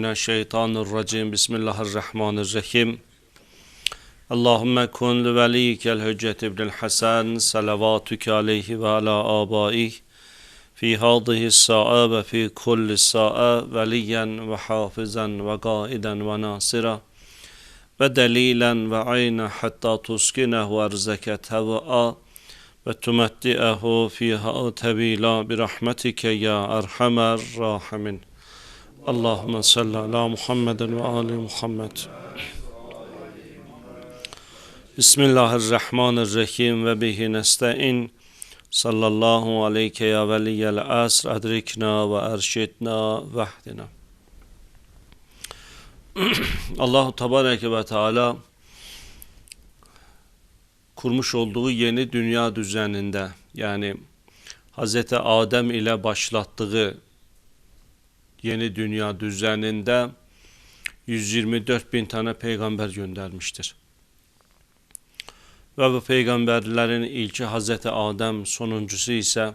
من الشيطان الرجيم بسم الله الرحمن الرحيم اللهم كن لوليك الحجة ابن الحسن صلواتك عليه وعلى آبائه في هذه الساعة وفي كل ساعة وليا وحافظا وقائدا وناصرا ودليلا وعينا حتى تسكنه أرزك تواء وتمتئه فيها طويلا برحمتك يا أرحم الراحمين Allahümme salli ala Muhammeden ve ali Muhammed. Bismillahirrahmanirrahim ve bihi nesta'in. Sallallahu aleyke ya veliyel asr adrikna ve erşitna vahdina. Allahu Tebareke ve Teala kurmuş olduğu yeni dünya düzeninde yani Hz. Adem ile başlattığı yeni dünya düzeninde 124 bin tane peygamber göndermiştir. Ve bu peygamberlerin ilki Hz. Adem, sonuncusu ise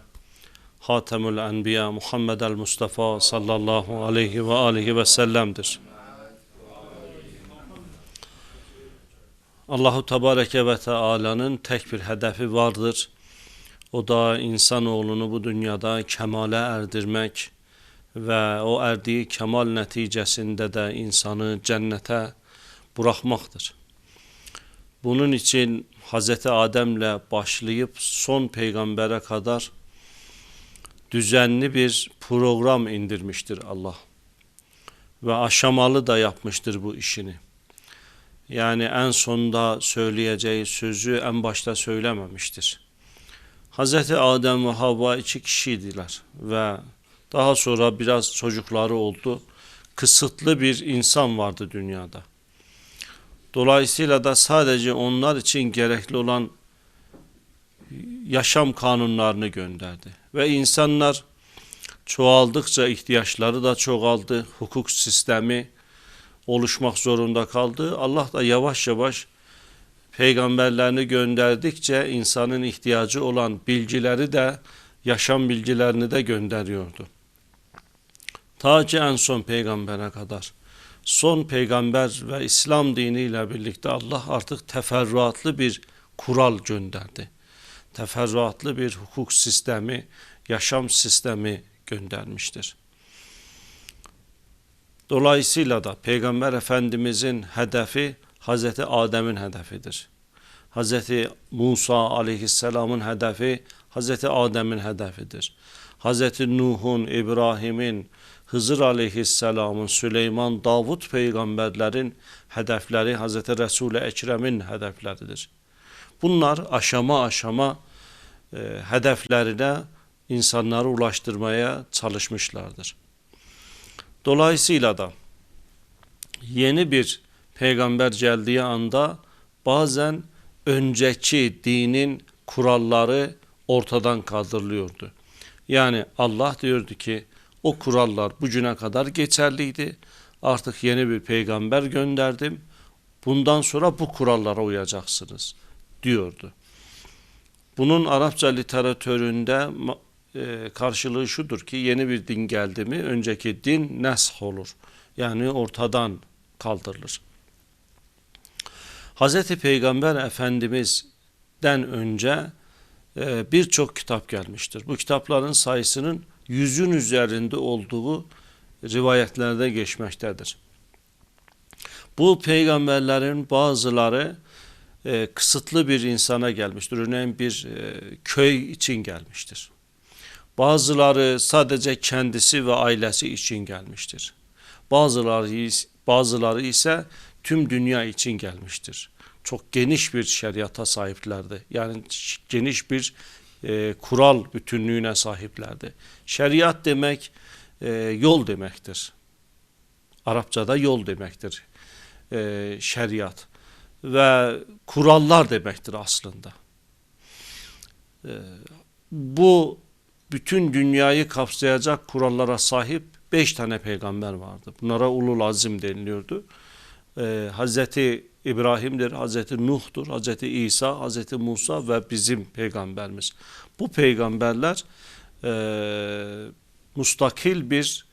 Hatemül Enbiya Muhammed el Mustafa sallallahu aleyhi ve aleyhi ve sellem'dir. Allahu Tebareke ve Teala'nın tek bir hedefi vardır. O da insanoğlunu bu dünyada kemale erdirmek ve o erdiği kemal neticesinde de insanı cennete bırakmaktır. Bunun için Hz. Adem'le başlayıp son peygambere kadar düzenli bir program indirmiştir Allah. Ve aşamalı da yapmıştır bu işini. Yani en sonda söyleyeceği sözü en başta söylememiştir. Hz. Adem ve Havva iki kişiydiler ve daha sonra biraz çocukları oldu. Kısıtlı bir insan vardı dünyada. Dolayısıyla da sadece onlar için gerekli olan yaşam kanunlarını gönderdi. Ve insanlar çoğaldıkça ihtiyaçları da çoğaldı. Hukuk sistemi oluşmak zorunda kaldı. Allah da yavaş yavaş peygamberlerini gönderdikçe insanın ihtiyacı olan bilgileri de yaşam bilgilerini de gönderiyordu. Ta ki en son peygambere kadar. Son peygamber ve İslam diniyle birlikte Allah artık teferruatlı bir kural gönderdi. Teferruatlı bir hukuk sistemi, yaşam sistemi göndermiştir. Dolayısıyla da Peygamber Efendimizin hedefi Hazreti Adem'in hedefidir. Hazreti Musa aleyhisselamın hedefi Hazreti Adem'in hedefidir. Hazreti Nuh'un, İbrahim'in, Hızır aleyhisselamın, Süleyman, Davud peygamberlerin hedefleri Hazreti Resul-i Ekrem'in hedefleridir. Bunlar aşama aşama e, hedeflerine insanları ulaştırmaya çalışmışlardır. Dolayısıyla da yeni bir peygamber geldiği anda bazen önceki dinin kuralları ortadan kaldırılıyordu. Yani Allah diyordu ki o kurallar bugüne kadar geçerliydi. Artık yeni bir peygamber gönderdim. Bundan sonra bu kurallara uyacaksınız diyordu. Bunun Arapça literatüründe e, karşılığı şudur ki yeni bir din geldi mi önceki din nesh olur. Yani ortadan kaldırılır. Hz. Peygamber Efendimiz'den önce e, birçok kitap gelmiştir. Bu kitapların sayısının yüzün üzerinde olduğu rivayetlerde geçmektedir. Bu peygamberlerin bazıları e, kısıtlı bir insana gelmiştir. Örneğin bir e, köy için gelmiştir. Bazıları sadece kendisi ve ailesi için gelmiştir. Bazıları bazıları ise tüm dünya için gelmiştir. Çok geniş bir şeriata sahiplerdi. Yani geniş bir e, kural bütünlüğüne sahiplerdi. Şeriat demek e, yol demektir. Arapçada yol demektir. E, şeriat ve kurallar demektir aslında. E, bu bütün dünyayı kapsayacak kurallara sahip beş tane peygamber vardı. Bunlara ulul azim deniliyordu. Ee, Hazreti İbrahim'dir, Hazreti Nuh'dur, Hazreti İsa, Hazreti Musa ve bizim peygamberimiz. Bu peygamberler e, mustakil bir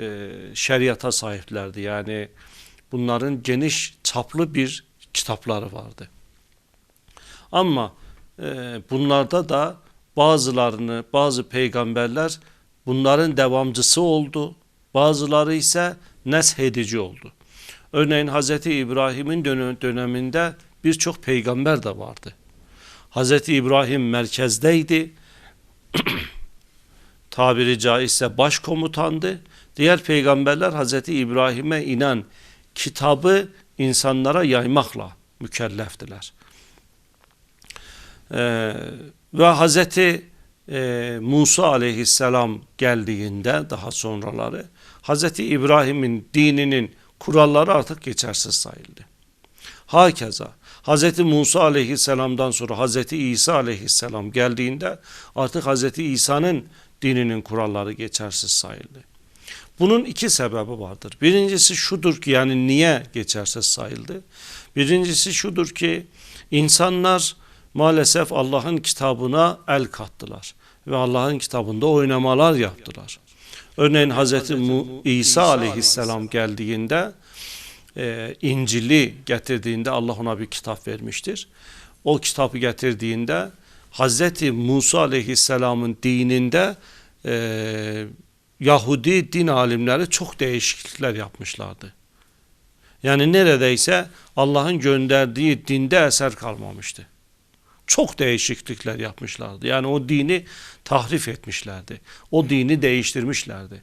e, şeriata sahiplerdi. Yani bunların geniş çaplı bir kitapları vardı. Ama e, bunlarda da bazılarını bazı peygamberler bunların devamcısı oldu. Bazıları ise neshedici oldu. Örneğin Hz. İbrahim'in döneminde birçok peygamber de vardı. Hz. İbrahim merkezdeydi. Tabiri caizse başkomutandı. Diğer peygamberler Hz. İbrahim'e inen kitabı insanlara yaymakla mükelleftiler. Ee, ve Hazreti e, Musa aleyhisselam geldiğinde daha sonraları Hazreti İbrahim'in dininin kuralları artık geçersiz sayıldı. Hakeza Hazreti Musa aleyhisselamdan sonra Hazreti İsa aleyhisselam geldiğinde artık Hazreti İsa'nın dininin kuralları geçersiz sayıldı. Bunun iki sebebi vardır. Birincisi şudur ki yani niye geçersiz sayıldı? Birincisi şudur ki insanlar maalesef Allah'ın kitabına el kattılar ve Allah'ın kitabında oynamalar yaptılar. Örneğin Hz. İsa aleyhisselam geldiğinde e, İncil'i getirdiğinde Allah ona bir kitap vermiştir. O kitabı getirdiğinde Hz. Musa aleyhisselamın dininde e, Yahudi din alimleri çok değişiklikler yapmışlardı. Yani neredeyse Allah'ın gönderdiği dinde eser kalmamıştı. Çok değişiklikler yapmışlardı. Yani o dini tahrif etmişlerdi. O dini değiştirmişlerdi.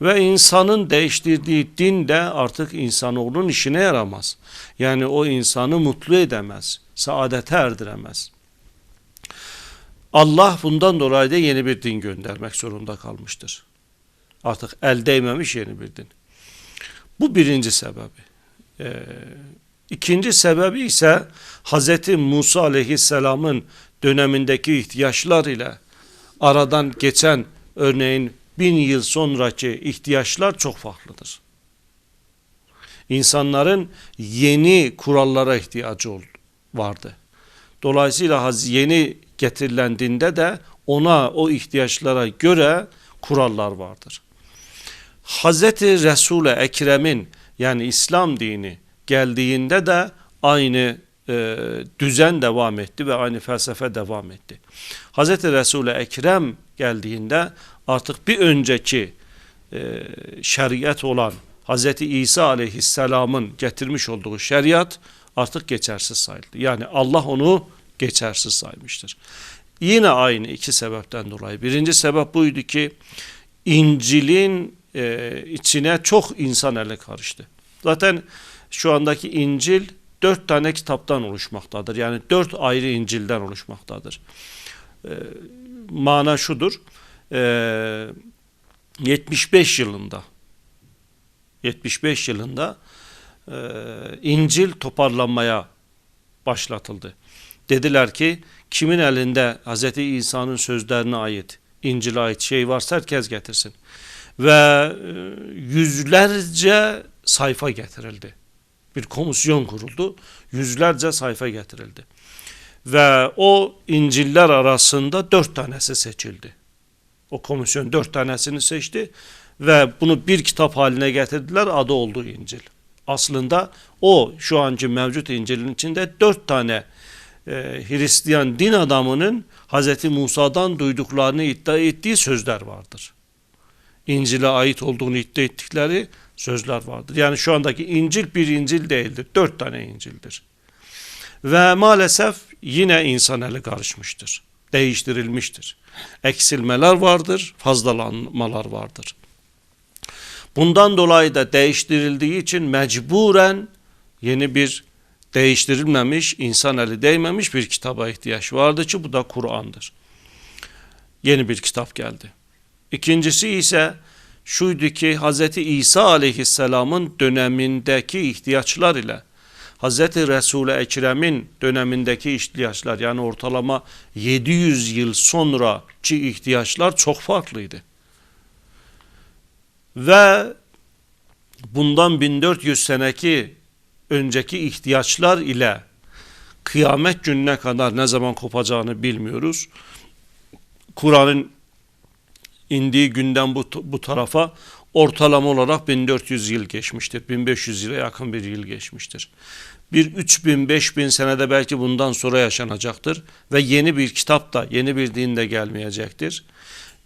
Ve insanın değiştirdiği din de artık insanoğlunun işine yaramaz. Yani o insanı mutlu edemez, saadete erdiremez. Allah bundan dolayı da yeni bir din göndermek zorunda kalmıştır. Artık el değmemiş yeni bir din. Bu birinci sebebi. Ee, ikinci sebebi ise Hz. Musa aleyhisselamın dönemindeki ihtiyaçlar ile aradan geçen örneğin bin yıl sonraki ihtiyaçlar çok farklıdır. İnsanların yeni kurallara ihtiyacı vardı. Dolayısıyla yeni getirilendiğinde de ona o ihtiyaçlara göre kurallar vardır. Hazreti Resul-i Ekrem'in yani İslam dini geldiğinde de aynı e, düzen devam etti ve aynı felsefe devam etti. Hazreti Resul-i Ekrem geldiğinde artık bir önceki e, şeriat olan Hazreti İsa aleyhisselamın getirmiş olduğu şeriat artık geçersiz sayıldı. Yani Allah onu geçersiz saymıştır. Yine aynı iki sebepten dolayı. Birinci sebep buydu ki İncil'in e, içine çok insan eli karıştı. Zaten şu andaki İncil dört tane kitaptan oluşmaktadır. Yani dört ayrı İncil'den oluşmaktadır. E, mana şudur. E, 75 yılında 75 yılında e, İncil toparlanmaya başlatıldı. Dediler ki kimin elinde Hz. İsa'nın sözlerine ait İncil'e ait şey varsa herkes getirsin. Ve e, yüzlerce sayfa getirildi. Bir komisyon kuruldu. Yüzlerce sayfa getirildi. Ve o İncil'ler arasında dört tanesi seçildi. O komisyon dört tanesini seçti ve bunu bir kitap haline getirdiler. Adı oldu İncil. Aslında o şu anki mevcut İncil'in içinde dört tane e, Hristiyan din adamının Hz. Musa'dan duyduklarını iddia ettiği sözler vardır. İncil'e ait olduğunu iddia ettikleri sözler vardır. Yani şu andaki İncil bir İncil değildir. Dört tane İncil'dir. Ve maalesef yine insan eli karışmıştır. Değiştirilmiştir. Eksilmeler vardır, fazlalanmalar vardır. Bundan dolayı da değiştirildiği için mecburen yeni bir değiştirilmemiş, insan eli değmemiş bir kitaba ihtiyaç vardı ki bu da Kur'an'dır. Yeni bir kitap geldi. İkincisi ise şuydu ki Hz. İsa aleyhisselamın dönemindeki ihtiyaçlar ile Hz. Resul-i Ekrem'in dönemindeki ihtiyaçlar yani ortalama 700 yıl sonraki ihtiyaçlar çok farklıydı. Ve bundan 1400 seneki önceki ihtiyaçlar ile kıyamet gününe kadar ne zaman kopacağını bilmiyoruz. Kur'an'ın indiği günden bu, bu tarafa ortalama olarak 1400 yıl geçmiştir. 1500 yıla yakın bir yıl geçmiştir. Bir 3000 5000 senede belki bundan sonra yaşanacaktır ve yeni bir kitap da yeni bir din de gelmeyecektir.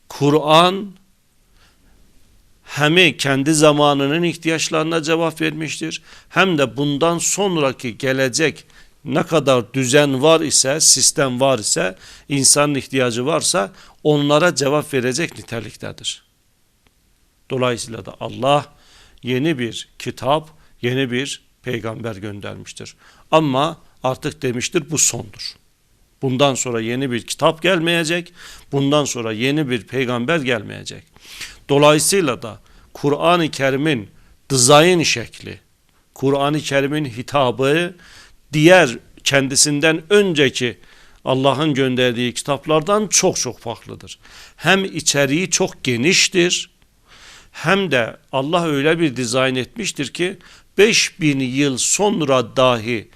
Kur'an hem kendi zamanının ihtiyaçlarına cevap vermiştir hem de bundan sonraki gelecek ne kadar düzen var ise, sistem var ise, insanın ihtiyacı varsa onlara cevap verecek niteliktedir. Dolayısıyla da Allah yeni bir kitap, yeni bir peygamber göndermiştir. Ama artık demiştir bu sondur. Bundan sonra yeni bir kitap gelmeyecek, bundan sonra yeni bir peygamber gelmeyecek. Dolayısıyla da Kur'an-ı Kerim'in dizayn şekli, Kur'an-ı Kerim'in hitabı diğer kendisinden önceki Allah'ın gönderdiği kitaplardan çok çok farklıdır. Hem içeriği çok geniştir hem de Allah öyle bir dizayn etmiştir ki 5000 yıl sonra dahi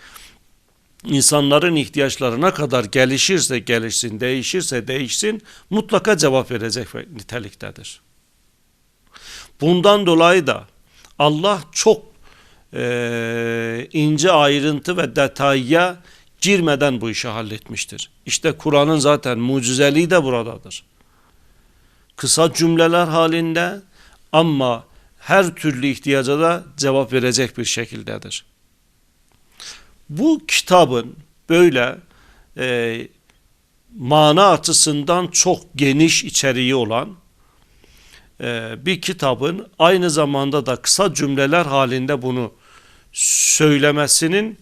insanların ihtiyaçlarına kadar gelişirse gelişsin, değişirse değişsin mutlaka cevap verecek niteliktedir. Bundan dolayı da Allah çok e, ince ayrıntı ve detaya girmeden bu işi halletmiştir. İşte Kur'an'ın zaten mucizeliği de buradadır. Kısa cümleler halinde ama her türlü ihtiyaca da cevap verecek bir şekildedir. Bu kitabın böyle e, mana açısından çok geniş içeriği olan bir kitabın aynı zamanda da kısa cümleler halinde bunu söylemesinin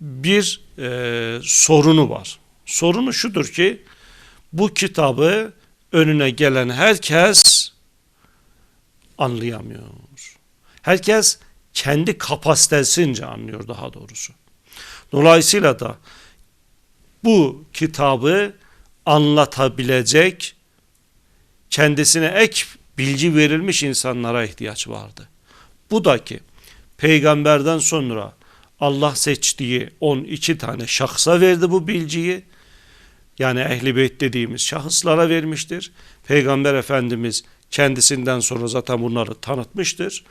bir e, sorunu var. Sorunu şudur ki bu kitabı önüne gelen herkes anlayamıyor. Herkes kendi kapasitesince anlıyor daha doğrusu. Dolayısıyla da bu kitabı anlatabilecek kendisine ek bilgi verilmiş insanlara ihtiyaç vardı. Bu da ki peygamberden sonra Allah seçtiği 12 tane şahsa verdi bu bilgiyi. Yani ehli beyt dediğimiz şahıslara vermiştir. Peygamber Efendimiz kendisinden sonra zaten bunları tanıtmıştır.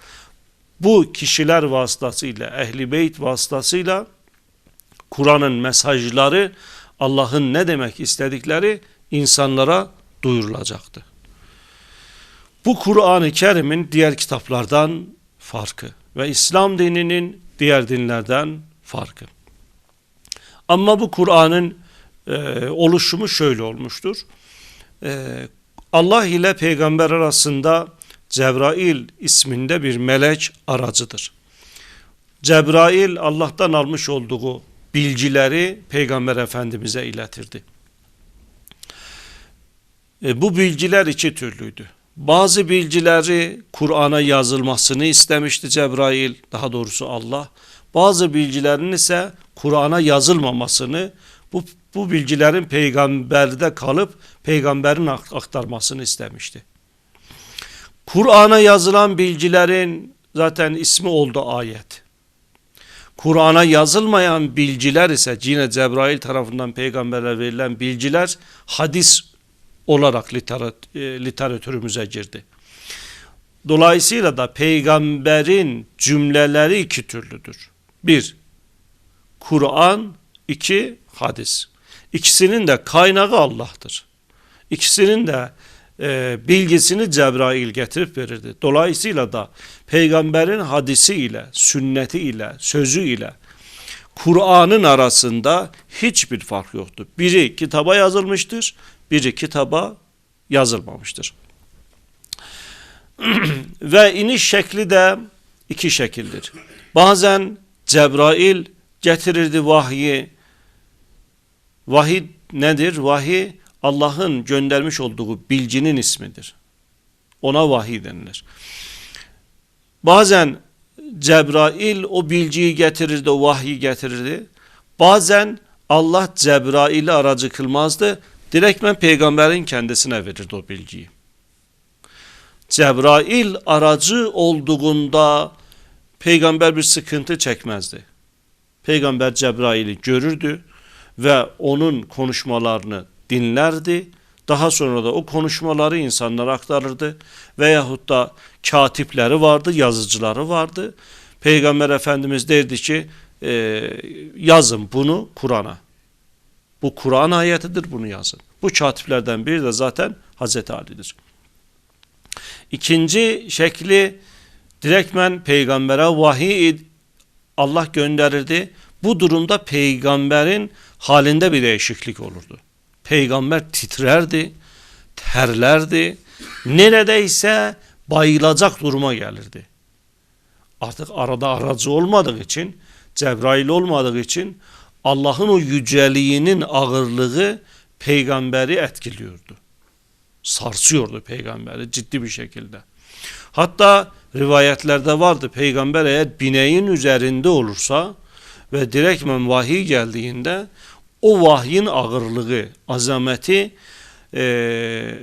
Bu kişiler vasıtasıyla, ehli beyt vasıtasıyla Kur'an'ın mesajları, Allah'ın ne demek istedikleri insanlara duyurulacaktı. Bu Kur'an-ı Kerim'in diğer kitaplardan farkı ve İslam dininin diğer dinlerden farkı. Ama bu Kur'an'ın e, oluşumu şöyle olmuştur. E, Allah ile peygamber arasında Cebrail isminde bir melek aracıdır. Cebrail Allah'tan almış olduğu bilgileri peygamber efendimize iletirdi. E, bu bilgiler iki türlüydü. Bazı bilgileri Kur'an'a yazılmasını istemişti Cebrail, daha doğrusu Allah. Bazı bilgilerin ise Kur'an'a yazılmamasını, bu, bu bilgilerin peygamberde kalıp peygamberin aktarmasını istemişti. Kur'an'a yazılan bilgilerin zaten ismi oldu ayet. Kur'an'a yazılmayan bilgiler ise yine Cebrail tarafından peygambere verilen bilgiler hadis olarak e, literatürümüze girdi. Dolayısıyla da peygamberin cümleleri iki türlüdür. Bir, Kur'an, iki, hadis. İkisinin de kaynağı Allah'tır. İkisinin de e, bilgisini Cebrail getirip verirdi. Dolayısıyla da peygamberin hadisi ile, sünneti ile, sözü ile Kur'an'ın arasında hiçbir fark yoktur. Biri kitaba yazılmıştır, biri kitaba yazılmamıştır. Ve iniş şekli de iki şekildir. Bazen Cebrail getirirdi vahyi. Vahiy nedir? Vahiy Allah'ın göndermiş olduğu bilginin ismidir. Ona vahiy denilir. Bazen Cebrail o bilgiyi getirirdi, o vahyi getirirdi. Bazen Allah Cebrail'i aracı kılmazdı. Direktmen peygamberin kendisine verirdi o bilgiyi. Cebrail aracı olduğunda peygamber bir sıkıntı çekmezdi. Peygamber Cebrail'i görürdü ve onun konuşmalarını dinlerdi. Daha sonra da o konuşmaları insanlara aktarırdı. Veyahut da katipleri vardı, yazıcıları vardı. Peygamber Efendimiz derdi ki e, yazın bunu Kur'an'a. Bu Kur'an ayetidir bunu yazın. Bu katiplerden biri de zaten Hazreti Ali'dir. İkinci şekli direktmen peygambere vahiy Allah gönderirdi. Bu durumda peygamberin halinde bir değişiklik olurdu. Peygamber titrerdi, terlerdi, neredeyse bayılacak duruma gelirdi. Artık arada aracı olmadığı için, Cebrail olmadığı için Allah'ın o yüceliğinin ağırlığı peygamberi etkiliyordu. Sarsıyordu peygamberi ciddi bir şekilde. Hatta rivayetlerde vardı peygamber eğer bineğin üzerinde olursa ve direktmen vahiy geldiğinde o vahyin ağırlığı, azameti e,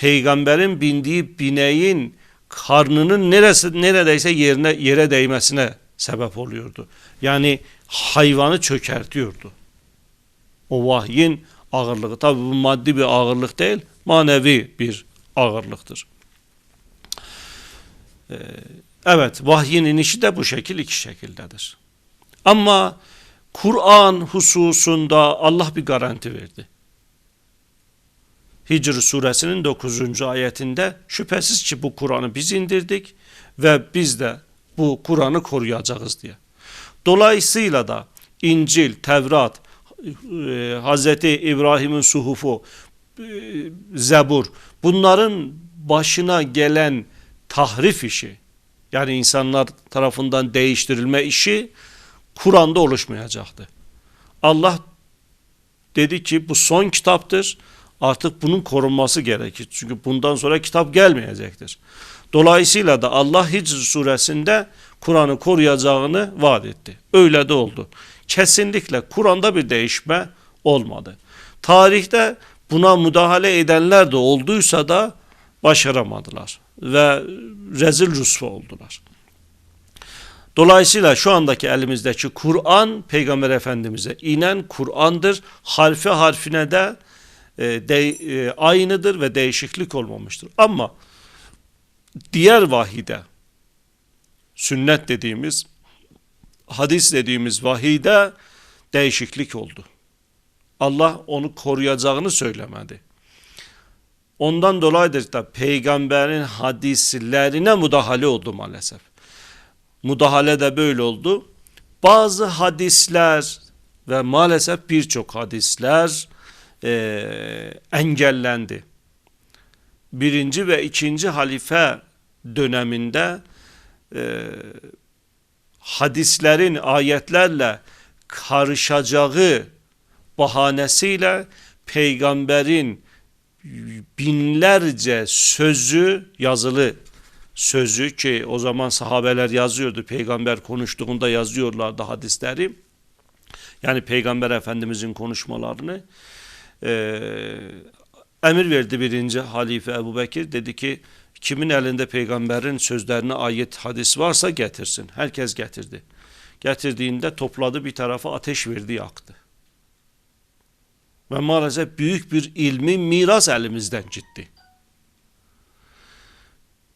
peygamberin bindiği bineğin karnının neresi neredeyse yerine yere değmesine sebep oluyordu. Yani hayvanı çökertiyordu. O vahyin ağırlığı. Tabi bu maddi bir ağırlık değil, manevi bir ağırlıktır. Ee, evet, vahyin inişi de bu şekil iki şekildedir. Ama Kur'an hususunda Allah bir garanti verdi. Hicr suresinin 9. ayetinde şüphesiz ki bu Kur'an'ı biz indirdik ve biz de bu Kur'an'ı koruyacağız diye. Dolayısıyla da İncil, Tevrat, e, Hazreti İbrahim'in suhufu, e, Zebur bunların başına gelen tahrif işi yani insanlar tarafından değiştirilme işi Kur'an'da oluşmayacaktı. Allah dedi ki bu son kitaptır. Artık bunun korunması gerekir. Çünkü bundan sonra kitap gelmeyecektir. Dolayısıyla da Allah Hicr suresinde Kur'an'ı koruyacağını vaat etti. Öyle de oldu. Kesinlikle Kur'an'da bir değişme olmadı. Tarihte buna müdahale edenler de olduysa da başaramadılar ve rezil rüsva oldular. Dolayısıyla şu andaki elimizdeki Kur'an Peygamber Efendimiz'e inen Kur'an'dır. Harfi harfine de, e, de e, aynıdır ve değişiklik olmamıştır. Ama diğer vahide sünnet dediğimiz hadis dediğimiz vahide değişiklik oldu. Allah onu koruyacağını söylemedi. Ondan dolayıdır da peygamberin hadislerine müdahale oldu maalesef. Müdahale de böyle oldu. Bazı hadisler ve maalesef birçok hadisler e, engellendi. Birinci ve ikinci halife döneminde e, hadislerin ayetlerle karışacağı bahanesiyle peygamberin binlerce sözü yazılı. Sözü ki o zaman sahabeler yazıyordu peygamber konuştuğunda yazıyorlardı hadisleri. Yani peygamber efendimizin konuşmalarını. E, emir verdi birinci halife Ebu Bekir dedi ki kimin elinde peygamberin sözlerine ayet hadis varsa getirsin herkes getirdi getirdiğinde topladı bir tarafa ateş verdi yaktı ve maalesef büyük bir ilmi miras elimizden gitti.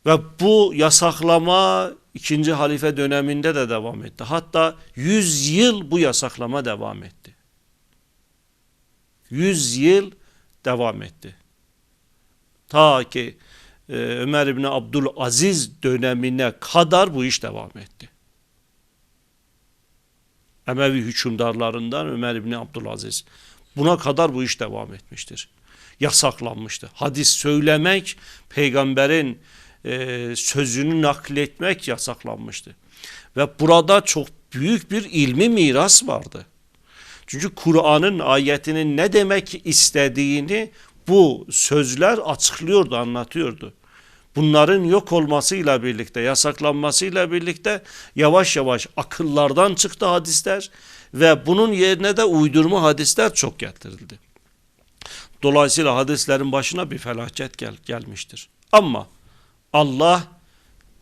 Ve bu yasaklama ikinci halife döneminde de devam etti. Hatta 100 yıl bu yasaklama devam etti. 100 yıl devam etti. Ta ki e, Ömer İbni Abdülaziz dönemine kadar bu iş devam etti. Emevi hükümdarlarından Ömer İbni Abdülaziz. Buna kadar bu iş devam etmiştir. Yasaklanmıştı. Hadis söylemek, peygamberin e, sözünü nakletmek yasaklanmıştı. Ve burada çok büyük bir ilmi miras vardı. Çünkü Kur'an'ın ayetinin ne demek istediğini bu sözler açıklıyordu, anlatıyordu. Bunların yok olmasıyla birlikte, yasaklanmasıyla birlikte yavaş yavaş akıllardan çıktı hadisler ve bunun yerine de uydurma hadisler çok getirildi. Dolayısıyla hadislerin başına bir felaket gel gelmiştir. Ama Allah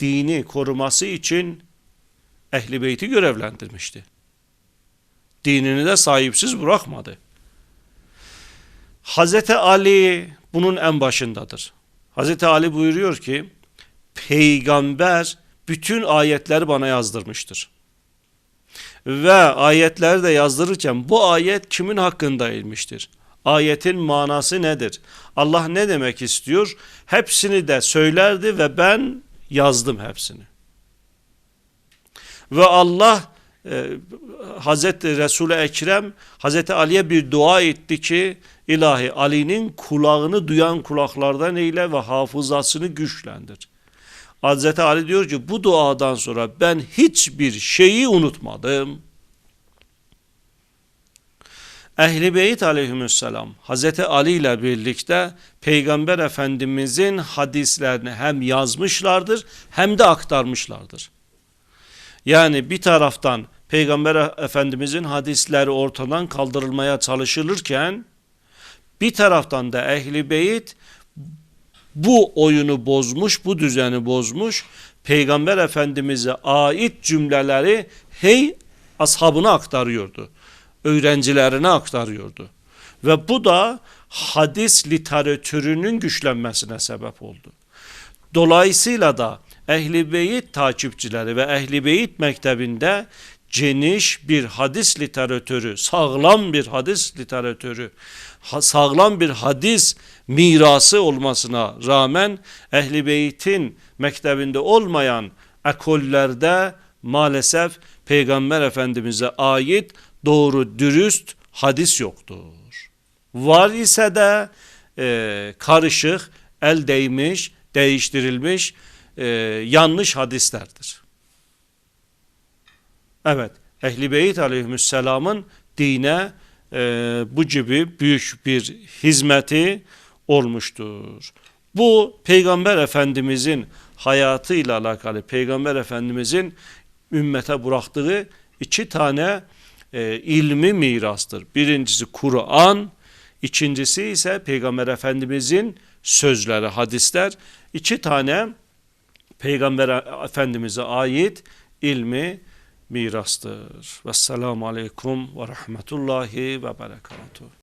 dini koruması için ehli beyti görevlendirmişti. Dinini de sahipsiz bırakmadı. Hazreti Ali bunun en başındadır. Hazreti Ali buyuruyor ki peygamber bütün ayetleri bana yazdırmıştır. Ve ayetleri de yazdırırken bu ayet kimin hakkında inmiştir? Ayetin manası nedir? Allah ne demek istiyor? Hepsini de söylerdi ve ben yazdım hepsini. Ve Allah e, Hazreti Resul-i Ekrem Hazreti Ali'ye bir dua etti ki ilahi Ali'nin kulağını duyan kulaklardan eyle ve hafızasını güçlendir. Hazreti Ali diyor ki bu duadan sonra ben hiçbir şeyi unutmadım. Ehli Beyt aleyhisselam Hazreti Ali ile birlikte Peygamber Efendimizin hadislerini hem yazmışlardır hem de aktarmışlardır. Yani bir taraftan Peygamber Efendimizin hadisleri ortadan kaldırılmaya çalışılırken bir taraftan da Ehli Beyt bu oyunu bozmuş, bu düzeni bozmuş. Peygamber Efendimiz'e ait cümleleri hey ashabına aktarıyordu. Öğrencilerine aktarıyordu. Ve bu da hadis literatürünün güçlenmesine sebep oldu. Dolayısıyla da Ehli Beyt takipçileri ve Ehli Beyt mektebinde geniş bir hadis literatürü, sağlam bir hadis literatürü, sağlam bir hadis mirası olmasına rağmen Ehli Beyt'in mektebinde olmayan ekollerde maalesef Peygamber Efendimiz'e ait doğru dürüst hadis yoktur. Var ise de e, karışık, el değmiş, değiştirilmiş e, yanlış hadislerdir. Evet, Ehli Beyt aleyhisselamın dine e, bu gibi büyük bir hizmeti olmuştur. Bu Peygamber Efendimizin hayatıyla alakalı Peygamber Efendimizin ümmete bıraktığı iki tane e, ilmi mirastır. Birincisi Kur'an, ikincisi ise Peygamber Efendimizin sözleri, hadisler. İki tane Peygamber Efendimiz'e ait ilmi mirastır. Vesselamu aleyküm ve rahmetullahi ve berekatuhu.